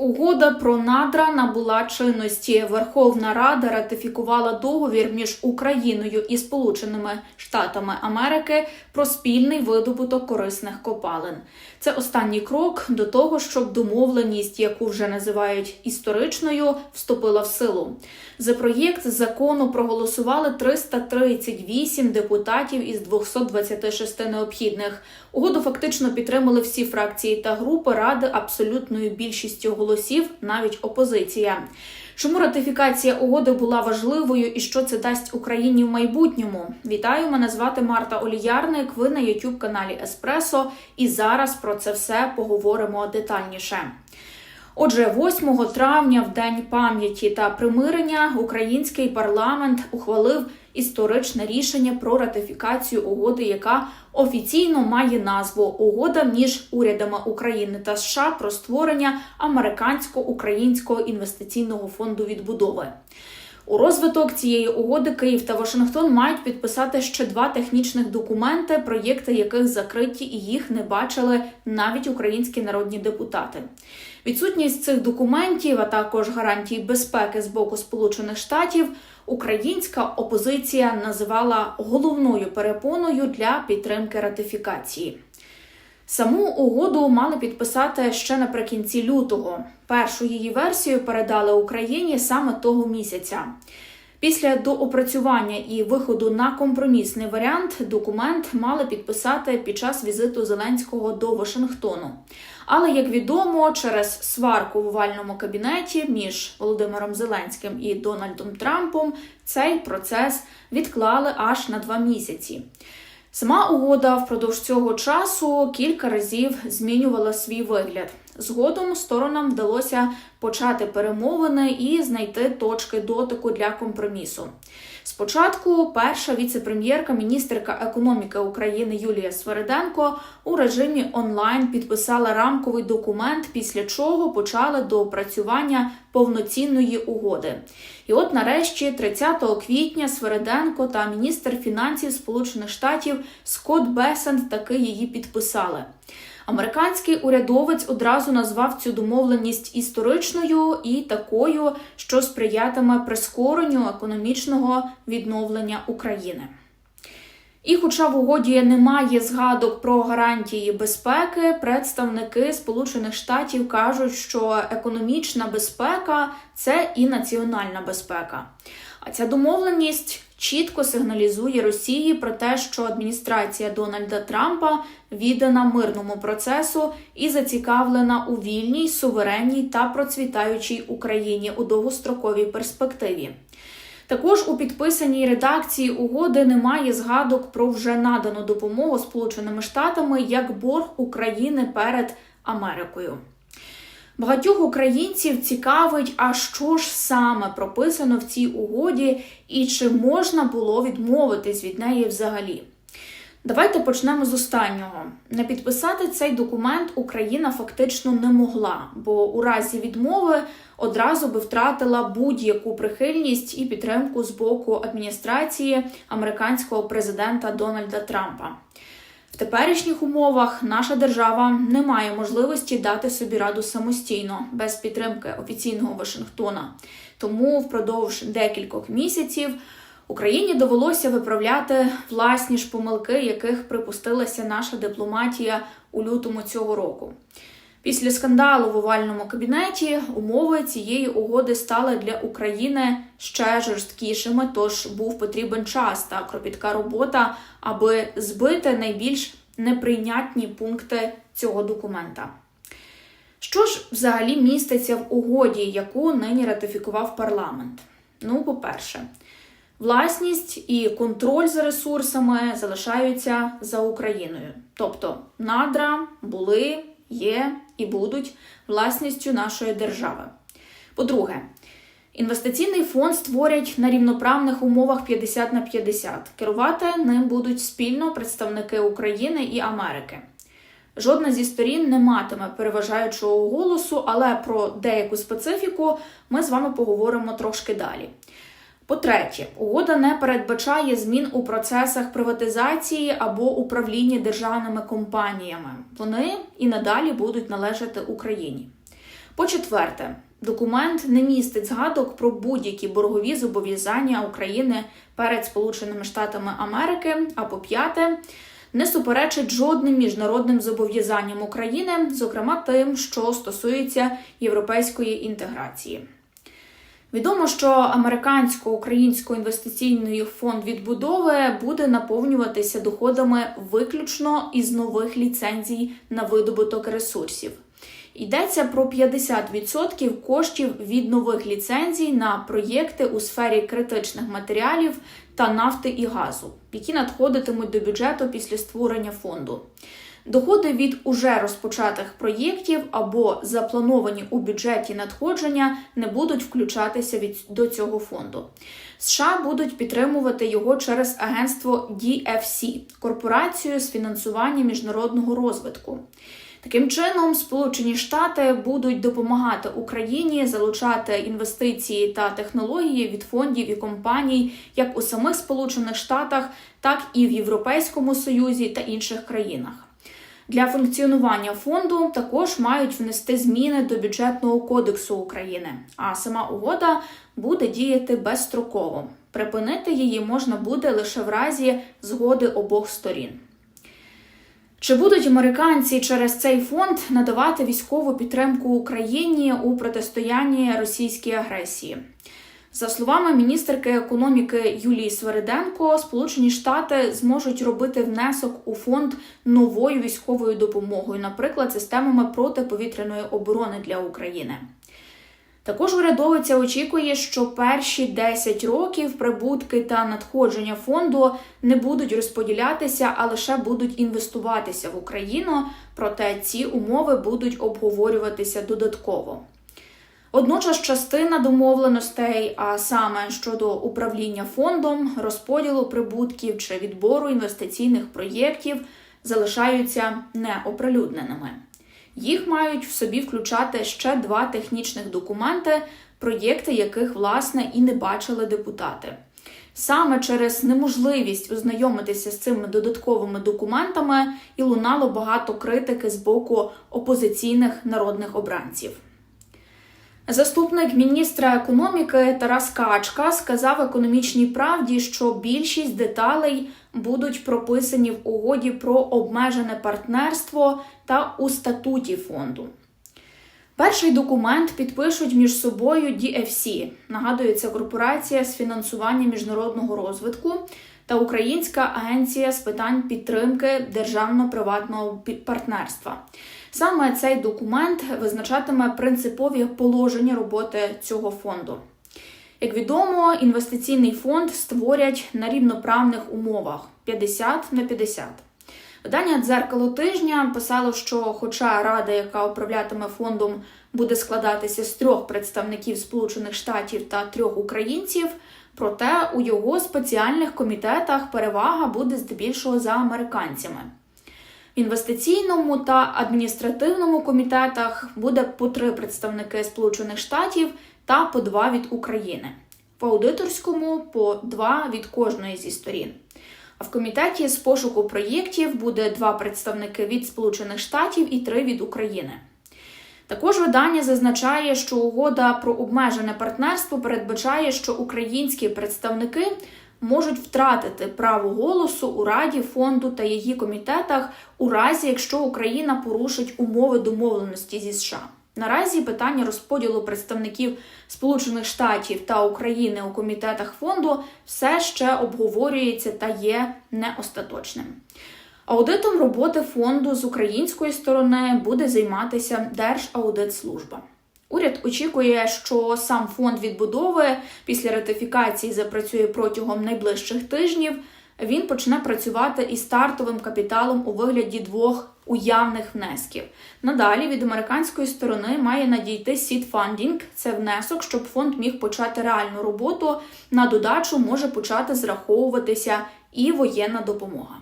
Угода про надра набула чинності. Верховна Рада ратифікувала договір між Україною і Сполученими Штатами Америки про спільний видобуток корисних копалин. Це останній крок до того, щоб домовленість, яку вже називають історичною, вступила в силу. За проєкт закону проголосували 338 депутатів із 226 необхідних. Угоду фактично підтримали всі фракції та групи ради абсолютною більшістю голосів, навіть опозиція. Чому ратифікація угоди була важливою і що це дасть Україні в майбутньому? Вітаю, мене звати Марта Оліярник. Ви на youtube каналі Еспресо. І зараз про це все поговоримо детальніше. Отже, 8 травня, в день пам'яті та примирення, український парламент ухвалив історичне рішення про ратифікацію угоди, яка офіційно має назву Угода між урядами України та США про створення американсько-українського інвестиційного фонду відбудови. У розвиток цієї угоди Київ та Вашингтон мають підписати ще два технічних документи, проєкти яких закриті і їх не бачили навіть українські народні депутати. Відсутність цих документів, а також гарантій безпеки з боку Сполучених Штатів, українська опозиція називала головною перепоною для підтримки ратифікації. Саму угоду мали підписати ще наприкінці лютого. Першу її версію передали Україні саме того місяця. Після доопрацювання і виходу на компромісний варіант документ мали підписати під час візиту Зеленського до Вашингтону. Але, як відомо, через сварку в овальному кабінеті між Володимиром Зеленським і Дональдом Трампом цей процес відклали аж на два місяці. Сама угода впродовж цього часу кілька разів змінювала свій вигляд. Згодом сторонам вдалося почати перемовини і знайти точки дотику для компромісу. Спочатку перша віце-прем'єрка, міністерка економіки України Юлія Свериденко у режимі онлайн підписала рамковий документ, після чого почали до опрацювання повноцінної угоди. І от нарешті, 30 квітня, Свериденко та міністр фінансів Сполучених Штатів Скотт Бесент таки її підписали. Американський урядовець одразу назвав цю домовленість історичною і такою, що сприятиме прискоренню економічного відновлення України. І, хоча в угоді немає згадок про гарантії безпеки, представники Сполучених Штатів кажуть, що економічна безпека це і національна безпека. А ця домовленість чітко сигналізує Росії про те, що адміністрація Дональда Трампа віддана мирному процесу і зацікавлена у вільній, суверенній та процвітаючій Україні у довгостроковій перспективі. Також у підписаній редакції угоди немає згадок про вже надану допомогу Сполученими Штатами як борг України перед Америкою. Багатьох українців цікавить, а що ж саме прописано в цій угоді, і чи можна було відмовитись від неї взагалі. Давайте почнемо з останнього. Не підписати цей документ Україна фактично не могла, бо у разі відмови одразу би втратила будь-яку прихильність і підтримку з боку адміністрації американського президента Дональда Трампа. В теперішніх умовах наша держава не має можливості дати собі раду самостійно без підтримки офіційного Вашингтона. Тому впродовж декількох місяців Україні довелося виправляти власні ж помилки, яких припустилася наша дипломатія у лютому цього року. Після скандалу в овальному кабінеті умови цієї угоди стали для України ще жорсткішими, тож був потрібен час та кропітка робота, аби збити найбільш неприйнятні пункти цього документа. Що ж взагалі міститься в угоді, яку нині ратифікував парламент? Ну, по-перше, власність і контроль за ресурсами залишаються за Україною. Тобто надра були, є і будуть власністю нашої держави. По-друге, інвестиційний фонд створять на рівноправних умовах 50 на 50. Керувати ним будуть спільно представники України і Америки. Жодна зі сторін не матиме переважаючого голосу, але про деяку специфіку ми з вами поговоримо трошки далі. По-третє, угода не передбачає змін у процесах приватизації або управління державними компаніями. Вони і надалі будуть належати Україні. По-четверте, документ не містить згадок про будь-які боргові зобов'язання України перед Сполученими Штатами Америки. А по-п'яте, не суперечить жодним міжнародним зобов'язанням України, зокрема тим, що стосується європейської інтеграції. Відомо, що американсько-українсько-інвестиційний фонд відбудови буде наповнюватися доходами виключно із нових ліцензій на видобуток ресурсів. Йдеться про 50% коштів від нових ліцензій на проєкти у сфері критичних матеріалів та нафти і газу, які надходитимуть до бюджету після створення фонду. Доходи від уже розпочатих проєктів або заплановані у бюджеті надходження не будуть включатися від до цього фонду. США будуть підтримувати його через агентство DFC – корпорацію з фінансування міжнародного розвитку. Таким чином, Сполучені Штати будуть допомагати Україні залучати інвестиції та технології від фондів і компаній як у самих Сполучених Штатах, так і в Європейському Союзі та інших країнах. Для функціонування фонду також мають внести зміни до бюджетного кодексу України, а сама угода буде діяти безстроково. Припинити її можна буде лише в разі згоди обох сторін. Чи будуть американці через цей фонд надавати військову підтримку Україні у протистоянні російській агресії? За словами міністерки економіки Юлії Свериденко, Сполучені Штати зможуть робити внесок у фонд новою військовою допомогою, наприклад, системами протиповітряної оборони для України. Також урядовиця очікує, що перші 10 років прибутки та надходження фонду не будуть розподілятися, а лише будуть інвестуватися в Україну. Проте ці умови будуть обговорюватися додатково. Водночас частина домовленостей, а саме щодо управління фондом, розподілу прибутків чи відбору інвестиційних проєктів, залишаються неоприлюдненими. Їх мають в собі включати ще два технічних документи, проєкти яких, власне, і не бачили депутати. Саме через неможливість ознайомитися з цими додатковими документами і лунало багато критики з боку опозиційних народних обранців. Заступник міністра економіки Тарас Качка сказав економічній правді, що більшість деталей будуть прописані в угоді про обмежене партнерство та у статуті фонду. Перший документ підпишуть між собою DFC, нагадується корпорація з фінансування міжнародного розвитку та Українська агенція з питань підтримки державно-приватного партнерства. Саме цей документ визначатиме принципові положення роботи цього фонду. Як відомо, інвестиційний фонд створять на рівноправних умовах 50 на 50. Видання дзеркало тижня писало, що, хоча рада, яка управлятиме фондом, буде складатися з трьох представників Сполучених Штатів та трьох українців, проте у його спеціальних комітетах перевага буде здебільшого за американцями. Інвестиційному та адміністративному комітетах буде по три представники Сполучених Штатів та по два від України, в аудиторському по два від кожної зі сторін. А в комітеті з пошуку проєктів буде два представники від Сполучених Штатів і три від України. Також видання зазначає, що угода про обмежене партнерство передбачає, що українські представники можуть втратити право голосу у Раді фонду та її комітетах у разі, якщо Україна порушить умови домовленості зі США. Наразі питання розподілу представників Сполучених Штатів та України у комітетах фонду все ще обговорюється та є не остаточним. Аудитом роботи фонду з української сторони буде займатися Держаудитслужба. Уряд очікує, що сам фонд відбудови після ратифікації запрацює протягом найближчих тижнів. Він почне працювати із стартовим капіталом у вигляді двох уявних внесків. Надалі від американської сторони має надійти сід-фандінг – це внесок, щоб фонд міг почати реальну роботу. На додачу може почати зраховуватися і воєнна допомога.